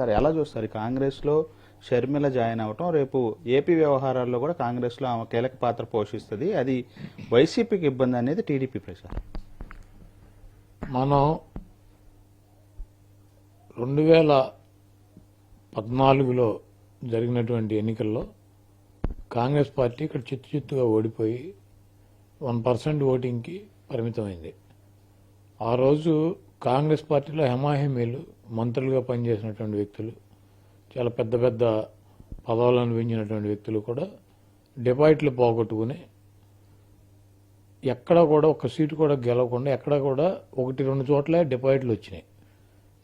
Sir ఎలా చూస్తారు? కాంగ్రెస్లో షర్మిల జాయిన్ అవటం రేపు ఏపీ వ్యవహారాల్లో కూడా కాంగ్రెస్లో ఆమె కీలక పాత్ర పోషిస్తుంది. అది వైసీపీకి ఇబ్బంది అనేది టీడీపీ ప్రచారం మనం రెండు వేల పద్నాలుగులో జరిగినటువంటి ఎన్నికల్లో కాంగ్రెస్ పార్టీ ఇక్కడ చిత్తు చిత్తుగా ఓడిపోయి వన్ పర్సెంట్ ఓటింగ్కి పరిమితమైంది. ఆ రోజు కాంగ్రెస్ పార్టీలో హెమాహిమీలు మంత్రులుగా పనిచేసినటువంటి వ్యక్తులు చాలా పెద్ద పెద్ద పదవులను అనుభవించినటువంటి వ్యక్తులు కూడా డిపాజిట్లు పోగొట్టుకుని ఎక్కడ కూడా ఒక సీటు కూడా గెలవకుండా ఎక్కడ కూడా ఒకటి రెండు చోట్ల డిపాజిట్లు వచ్చినాయి.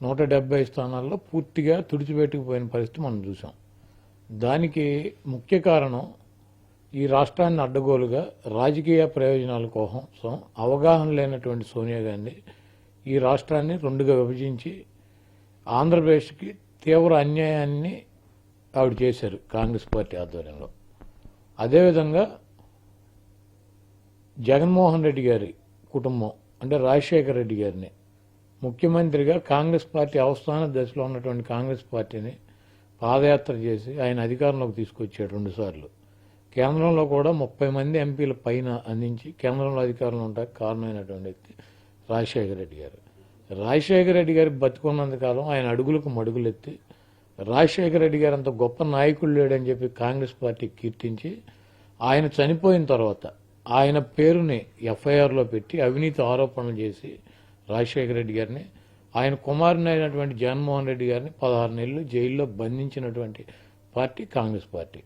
నూట డెబ్బై స్థానాల్లో పూర్తిగా తుడిచిపెట్టుకుపోయిన పరిస్థితి మనం చూసాం. దానికి ముఖ్య కారణం ఈ రాష్ట్రాన్ని అడ్డగోలుగా రాజకీయ ప్రయోజనాల కోసం అవగాహన లేనటువంటి సోనియా గాంధీ ఈ రాష్ట్రాన్ని రెండుగా విభజించి ఆంధ్రప్రదేశ్కి తీవ్ర అన్యాయాన్ని ఆవిడ చేశారు కాంగ్రెస్ పార్టీ ఆధ్వర్యంలో. అదేవిధంగా జగన్మోహన్ రెడ్డి గారి కుటుంబం అంటే రాజశేఖర రెడ్డి గారిని ముఖ్యమంత్రిగా కాంగ్రెస్ పార్టీ అవస్థాన దశలో ఉన్నటువంటి కాంగ్రెస్ పార్టీని పాదయాత్ర చేసి ఆయన అధికారంలోకి తీసుకొచ్చాడు రెండుసార్లు కేంద్రంలో కూడా ముప్పై మంది ఎంపీల పైన అందించి కేంద్రంలో అధికారంలో ఉండడానికి కారణమైనటువంటి వ్యక్తి రాజశేఖర రెడ్డి గారు. రాజశేఖర రెడ్డి గారి బతుకున్నంతకాలం ఆయన అడుగులకు మడుగులెత్తి రాజశేఖర రెడ్డి గారు అంత గొప్ప నాయకుడు లేడని చెప్పి కాంగ్రెస్ పార్టీ కీర్తించి ఆయన చనిపోయిన తర్వాత ఆయన పేరుని ఎఫ్ఐఆర్లో పెట్టి అవినీతి ఆరోపణలు చేసి రాజశేఖర రెడ్డి గారిని ఆయన కుమారుని అయినటువంటి జగన్మోహన్ రెడ్డి గారిని పదహారు నెలలు జైల్లో బంధించినటువంటి పార్టీ కాంగ్రెస్ పార్టీ.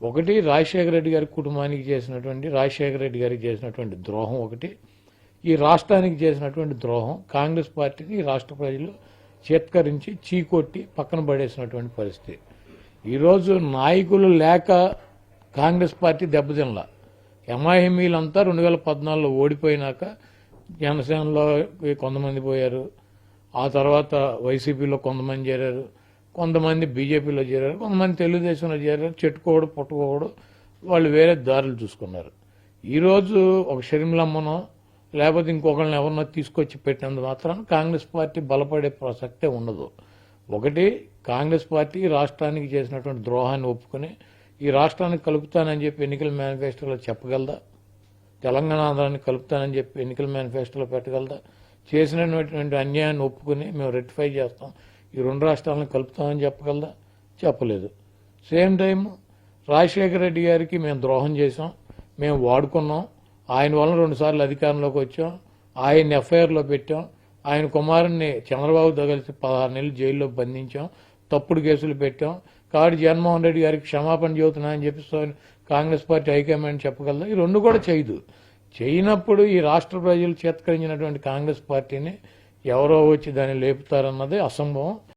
ఒకటి రాజశేఖర రెడ్డి గారి కుటుంబానికి చేసినటువంటి రాజశేఖర రెడ్డి గారికి చేసినటువంటి ద్రోహం ఒకటి. ఈ రాష్ట్రానికి చేసినటువంటి ద్రోహం కాంగ్రెస్ పార్టీని రాష్ట్ర ప్రజలు చేత్కరించి చీకొట్టి పక్కన పడేసినటువంటి పరిస్థితి. ఈరోజు నాయకులు లేక కాంగ్రెస్ పార్టీ దెబ్బతినలా. ఎంఐఎంఈలంతా రెండు వేల పద్నాలుగులో ఓడిపోయినాక జనసేనలో కొంతమంది పోయారు. ఆ తర్వాత వైసీపీలో కొంతమంది చేరారు. కొంతమంది బీజేపీలో చేరారు. కొంతమంది తెలుగుదేశంలో చేరారు. చెట్టుకోవడం పుట్టుకోవడం వాళ్ళు వేరే దారులు చూసుకున్నారు. ఈరోజు ఒక షర్మిలమ్మనో లేకపోతే ఇంకొకరిని ఎవరినో తీసుకొచ్చి పెట్టినందు మాత్రం కాంగ్రెస్ పార్టీ బలపడే ప్రసక్తే ఉండదు. ఒకటి కాంగ్రెస్ పార్టీ రాష్ట్రానికి చేసినటువంటి ద్రోహాన్ని ఒప్పుకుని ఈ రాష్ట్రానికి కలుపుతానని చెప్పి ఎన్నికల మేనిఫెస్టోలో చెప్పగలదా? తెలంగాణ ఆంధ్రాన్ని కలుపుతానని చెప్పి ఎన్నికల మేనిఫెస్టోలో పెట్టగలదా? చేసినటువంటి అన్యాయాన్ని ఒప్పుకుని మేము రెక్టిఫై చేస్తాం. ఈ రెండు రాష్ట్రాలను కలుపుతామని చెప్పగలదా? చెప్పలేదు. సేమ్ టైం రాజశేఖర రెడ్డి గారికి మేము ద్రోహం చేసాం మేము వాడుకున్నాం. ఆయన వలన రెండుసార్లు అధికారంలోకి వచ్చాం. ఆయన ఎఫ్ఐఆర్లో పెట్టాం. ఆయన కుమారుణ్ణి చంద్రబాబుతో కలిసి పదహారు నెలలు జైల్లో బంధించాం. తప్పుడు కేసులు పెట్టాం. కాబట్టి జగన్మోహన్ రెడ్డి గారికి క్షమాపణ చెబుతున్నా అని చెప్పి కాంగ్రెస్ పార్టీ హైకమాండ్ చెప్పగలదా? ఈ రెండు కూడా చేయదు. చేయనప్పుడు ఈ రాష్ట్ర ప్రజలు చేతకరించినటువంటి కాంగ్రెస్ పార్టీని ఎవరో వచ్చి దాన్ని లేపుతారన్నది అసంభవం.